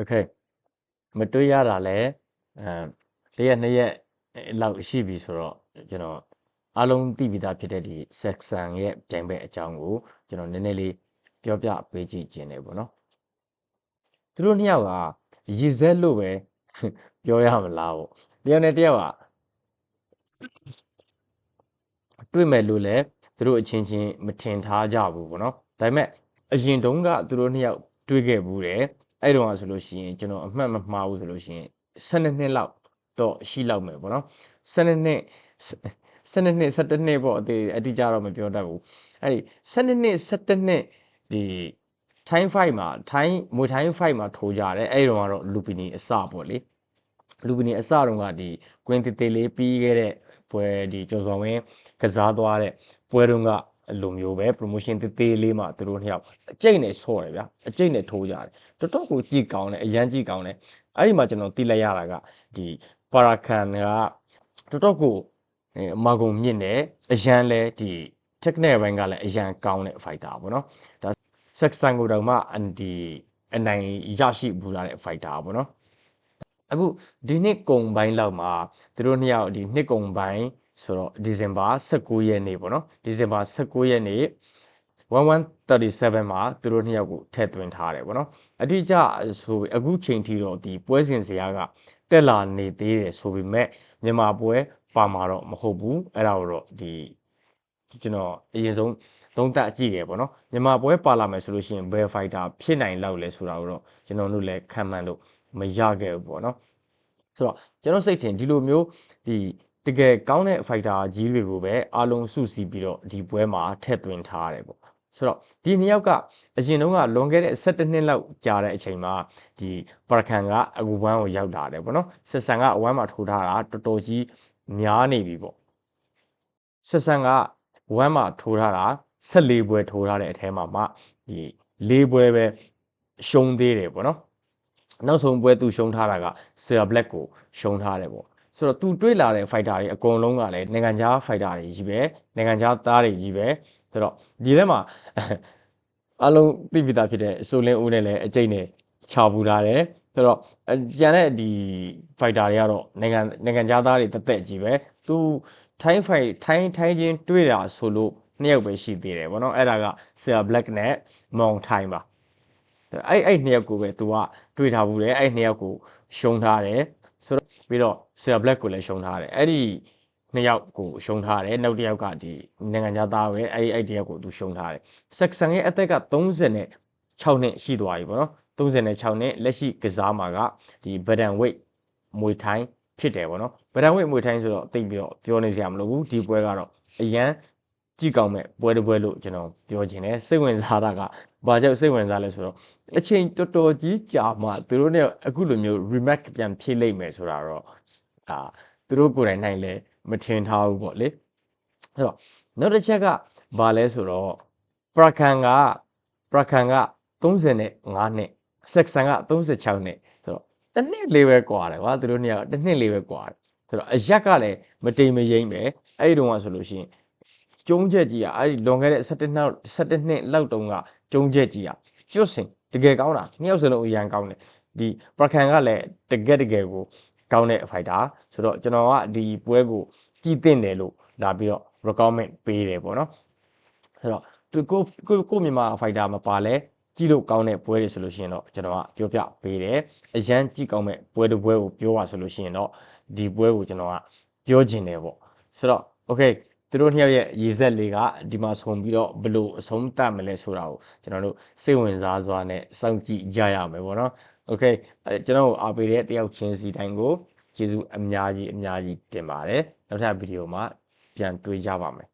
okay မတွေ့ရတာလဲအဲလျက်နှစ်ရက်လောက်ရှိပြီဆိုတော့ကျွန်တော်အားလုံးသိပြီးသားဖြစ်တဲ့ဒီ section ရဲ့ပြိုင်ဘက်အကြောင်းကိုကျွန်တော်နည်းနည်းလေးပြောပြပေးကြည့်ခြင်းတယ်ပေါ့နော်သူတို့နှစ်ယောက်ကရည်စဲလို့ပဲပြောရမလားပေါ့တယောက်နဲ့တယောက်ကတွေ့မယ်လို့လဲသူတို့အချင်းချင်းမထင်ထားကြဘူးပေါ့နော်ဒါပေမဲ့အရင်တုန်းကသူတို့နှစ်ယောက်တွေ့ခဲ့ဘူးတယ် အဲ့တုန်းကဆိုလို့ရှိရင်ကျွန်တော်အမှတ်မမှားဘူးဆိုလို့ရှိရင်12နှစ်လောက်တော့ရှိလောက်မယ်ပေါ့နော်12နှစ်12နှစ်17နှစ်ပေါ့အတိအတိအကျတော့မပြောတတ်ဘူးအဲ့ဒီ12နှစ်17နှစ်ဒီ time fight မှာ time မွေ time fight မှာထိုးကြတယ်အဲ့တုန်းကတော့လူပီနီအစပေါ့လေလူပီနီအစတုန်းကဒီကွင်းတေးသေးလေးပြီးခဲ့တဲ့ပွဲဒီကျော်စော်ဝင်းကစားသွားတဲ့ပွဲတုန်းက အလိုမျိုးပဲ promotion တေးသေးလေးမှာသူတို့နှစ်ယောက်အကျိတ်နဲ့ဆော့တယ်ဗျာအကျိတ်နဲ့ထိုးကြတယ်တော်တော်ကိုကြည့်ကောင်းတယ်အရန်ကြည့်ကောင်းတယ်အဲ့ဒီမှာကျွန်တော်သိလိုက်ရတာကဒီပါရာကန်ကတော်တော်ကိုအမကုံမြင့်တယ်အရန်လဲဒီ technical ဘိုင်းကလည်းအရန်ကောင်းတဲ့ fighter ပေါ့နော်ဒါ section ကိုတောင်မှဒီအနိုင်ရရှိဘူးလာတဲ့ fighter ပေါ့နော်အခုဒီနှစ်ကုံပိုင်းလောက်မှာသူတို့နှစ်ယောက်ဒီနှစ်ကုံပိုင်း ဆိုတော့ဒီဇင်ဘာ16ရက်နေ့ပေါ့နော်ဒီဇင်ဘာ16ရက်နေ့1137မှာသူတို့နှစ်ယောက်ကိုထည့်သွင်းထားတယ်ပေါ့နော်အတိအကျဆိုအခုချိန်ထိတော့ဒီပွဲစဉ်စရာကတက်လာနေသေးတယ်ဆိုပေမဲ့မြန်မာပွဲပါမှာတော့မဟုတ်ဘူးအဲ့ဒါကိုတော့ဒီကျွန်တော်အရင်ဆုံးသုံးသပ်ကြည့်တယ်ပေါ့နော်မြန်မာပွဲပါလာမယ်ဆိုလို့ရှိရင် bell fighter ဖြစ်နိုင်လောက်လဲဆိုတာကိုတော့ကျွန်တော်တို့လည်းခံမှန်းလို့မရခဲ့ဘူးပေါ့နော်ဆိုတော့ကျွန်တော်စိတ်ထင်ဒီလိုမျိုးဒီ တကယ်ကောင်းတဲ့ fighter ကြီးတွေကိုပဲအားလုံးစုစည်းပြီးတော့ဒီပွဲမှာထည့်သွင်းထားရတယ်ပေါ့ဆိုတော့ဒီနှစ်ယောက်ကအရင်တုန်းကလွန်ခဲ့တဲ့17နှစ်လောက်ကြာတဲ့အချိန်မှာဒီပါရခန်ကအကူဝမ်းကိုရောက်လာတယ်ပေါ့နော်ဆက်ဆန်ကအဝမ်းမှာထိုးထားတာတော်တော်ကြီးများနေပြီပေါ့ဆက်ဆန်ကဝမ်းမှာထိုးထားတာ14ပွဲထိုးထားတဲ့အထဲမှာမှဒီ၄ပွဲပဲရှုံးသေးတယ်ပေါ့နော်နောက်ဆုံးပွဲသူရှုံးထားတာက Silver Black ကိုရှုံးထားတယ်ပေါ့ ဆိုတော့သူတွေ့လာတဲ့ fighter တွေအကုန်လုံးကလည်းနိုင်ငံခြား fighter တွေကြီးပဲနိုင်ငံခြားသားတွေကြီးပဲဆိုတော့ဒီထဲမှာအလုံးသိပြီးသားဖြစ်တဲ့ဆိုလင်းဦးနဲ့လည်းအကျိတ်နဲ့ချပူထားတယ်ဆိုတော့ကျန်တဲ့ဒီ fighter တွေကတော့နိုင်ငံနိုင်ငံခြားသားတွေတက်တက်ကြီးပဲသူထိုင်း fight ထိုင်းထိုင်းချင်းတွေ့တာဆိုလို့နှစ်ယောက်ပဲရှိသေးတယ်ဗောနော်အဲ့ဒါက Silver Black နဲ့ Mong Thai ပါအဲ့အဲ့နှစ်ယောက်ကိုပဲသူကတွေ့ထားဘူးတယ်အဲ့နှစ်ယောက်ကိုရှုံးထားတယ် ဆိုတော့ပြီးတော့ Silver Black ကိုလည်းရှုံးထားတယ်အဲ့ဒီနှစ်ယောက်ကိုရှုံးထားတယ်နောက်တစ်ယောက်ကဒီနိုင်ငံခြားသားပဲအဲ့အဲ့တစ်ယောက်ကိုသူရှုံးထားတယ် section ရဲ့အသက်က36နှစ်ရှိသွားပြီပေါ့နော်36နှစ်လက်ရှိကစားမှာကဒီ Badan weight မွေထိုင်းဖြစ်တယ်ပေါ့နော် Badan weight မွေထိုင်းဆိုတော့သိပြီးတော့ပြောနေစရာမလိုဘူးဒီပွဲကတော့အရန် ကြည့်ကောင်းမဲ့ပွဲတစ်ပွဲလို့ကျွန်တော်ပြောချင်တယ်စိတ်ဝင်စားတာကဘာကြောင့်စိတ်ဝင်စားလဲဆိုတော့အချိန်တော်တော်ကြီးကြာမှသူတို့ ਨੇ အခုလိုမျိုး rematch ပြန်ဖြည့်လိုက်မယ်ဆိုတာတော့အာသူတို့ကိုယ်တိုင်နိုင်လဲမထင်ထားဘူးပေါ့လေအဲ့တော့နောက်တစ်ချက်ကဘာလဲဆိုတော့ပရကန်ကပရကန်က35နှစ်ဆက်ဆန်က36နှစ်ဆိုတော့တစ်နှစ်လေးပဲကွာတယ်ကွာသူတို့เนี่ยတစ်နှစ်လေးပဲကွာတယ်ဆိုတော့အရက်ကလည်းမတိမ်မယိမ့်ပဲအဲ့ဒီတုန်းကဆိုလို့ရှိရင် ကျုံးချက်ကြီးอ่ะအဲ့ဒီလွန်ခဲ့တဲ့17နှစ်17နှစ်လောက်တုန်းကကျုံးချက်ကြီးอ่ะကျွတ်စင်တကယ်ကောင်းတာနှစ်ယောက်စလုံးအရန်ကောင်းတယ်ဒီပရကန်ကလည်းတကယ်တကယ်ကိုကောင်းတဲ့ fighter ဆိုတော့ကျွန်တော်ကဒီပွဲကိုကြည်တင်တယ်လို့လာပြီးတော့ recommend ပေးတယ်ပေါ့နော်ဆိုတော့သူကိုကိုကိုမြန်မာ fighter မပါလဲကြည့်လို့ကောင်းတဲ့ပွဲတွေဆိုလို့ရှိရင်တော့ကျွန်တော်ကပြောပြပေးတယ်အရန်ကြည့်ကောင်းမဲ့ပွဲတစ်ပွဲကိုပြောပါဆိုလို့ရှိရင်တော့ဒီပွဲကိုကျွန်တော်ကပြောချင်တယ်ပေါ့ဆိုတော့ okay သူတို့နှစ်ယောက်ရဲ့ရည်ဆက်လေးကဒီမှာဆုံပြီးတော့ဘလို့အဆုံးတတ်မလဲဆိုတာကိုကျွန်တော်တို့စိတ်ဝင်စားစွာနဲ့စောင့်ကြည့်ကြရမယ်ပေါ့နော်။ Okay အဲကျွန်တော်အားပေးတဲ့တယောက်ချင်းစီတိုင်းကိုကျေးဇူးအများကြီးအများကြီးတင်ပါတယ်။နောက်ထပ်ဗီဒီယိုမှာပြန်တွေ့ကြပါမယ်